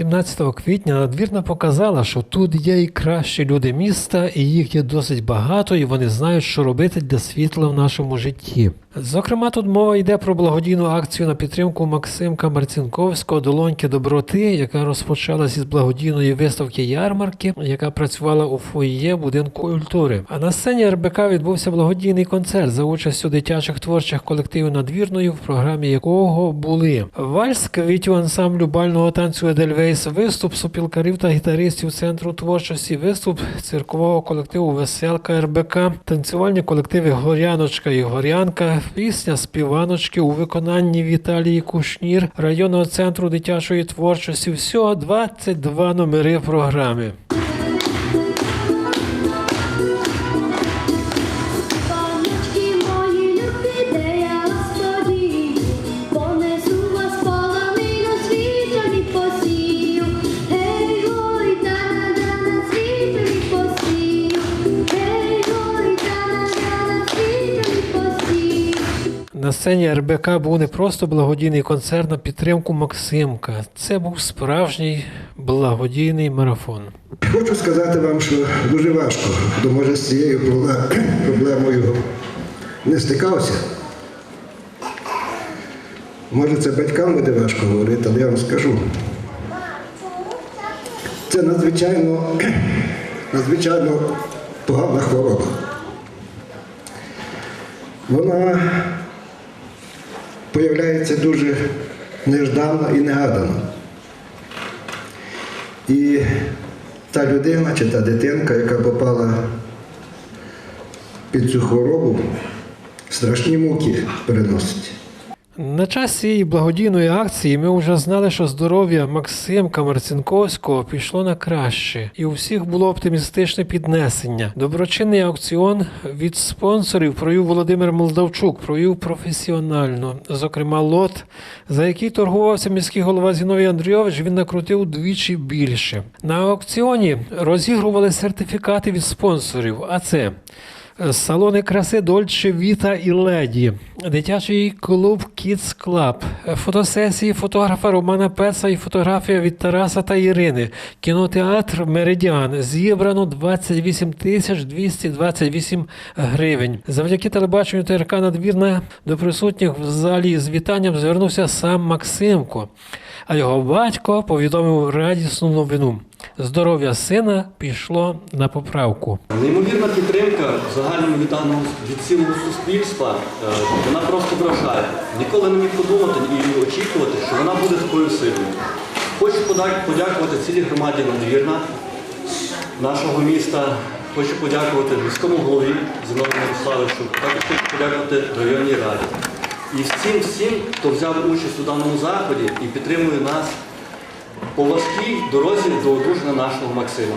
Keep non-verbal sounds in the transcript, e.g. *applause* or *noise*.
17 квітня надвірна показала, що тут є і кращі люди міста, і їх є досить багато, і вони знають, що робити для світла в нашому житті. Зокрема, тут мова йде про благодійну акцію на підтримку Максимка Марцінковського долоньки доброти, яка розпочалася із благодійної виставки ярмарки, яка працювала у фоє будинку культури. А на сцені РБК відбувся благодійний концерт за участю дитячих творчих колективів надвірної, в програмі якого були вальс квітів ансамблю бального танцю Едельвейс, виступ супілкарів та гітаристів центру творчості, виступ циркового колективу Веселка РБК, танцювальні колективи Горяночка і Горянка, пісня співаночки у виконанні Віталії Кушнір, районного центру дитячої творчості. Всього 22 номери програми. На сцені РБК був не просто благодійний концерт на підтримку Максимка. Це був справжній благодійний марафон. Хочу сказати вам, що дуже важко, бо може з цією проблемою не стикався. Може, це батькам буде важко говорити, але я вам скажу. Це надзвичайно, *clears throat* надзвичайно погана хвороба. Вона появляється дуже неждано і негадано. І та людина чи та дитинка, яка попала під цю хворобу, страшні муки переносить. На час цієї благодійної акції ми вже знали, що здоров'я Максимка Марцинковського пішло на краще, і у всіх було оптимістичне піднесення. Доброчинний аукціон від спонсорів провів Володимир Молдавчук, провів професіонально. Зокрема, лот, за який торгувався міський голова Зіновій Андрійович, він накрутив удвічі більше. На аукціоні розігрували сертифікати від спонсорів. А це Салони краси Дольче Віта і Леді, дитячий клуб Kids Club, фотосесії фотографа Романа Пеца і фотографія від Тараса та Ірини, кінотеатр Меридіан. Зібрано 28 тисяч 228 гривень. Завдяки телебаченню ТРК надвірна до присутніх в залі з вітанням звернувся сам Максимко, а його батько повідомив радісну новину. Здоров'я сина пішло на поправку. Неймовірна підтримка загальному вітаному від цілого суспільства, е, вона просто вражає. Ніколи не міг подумати і очікувати, що вона буде такою сильною. Хочу подякувати цілій громаді надвірна нашого міста. Хочу подякувати міському голові Зіновію Мирославовичу, також хочу подякувати районній раді. І всім всім, хто взяв участь у даному заході і підтримує нас по важкій дорозі до одруження нашого Максима.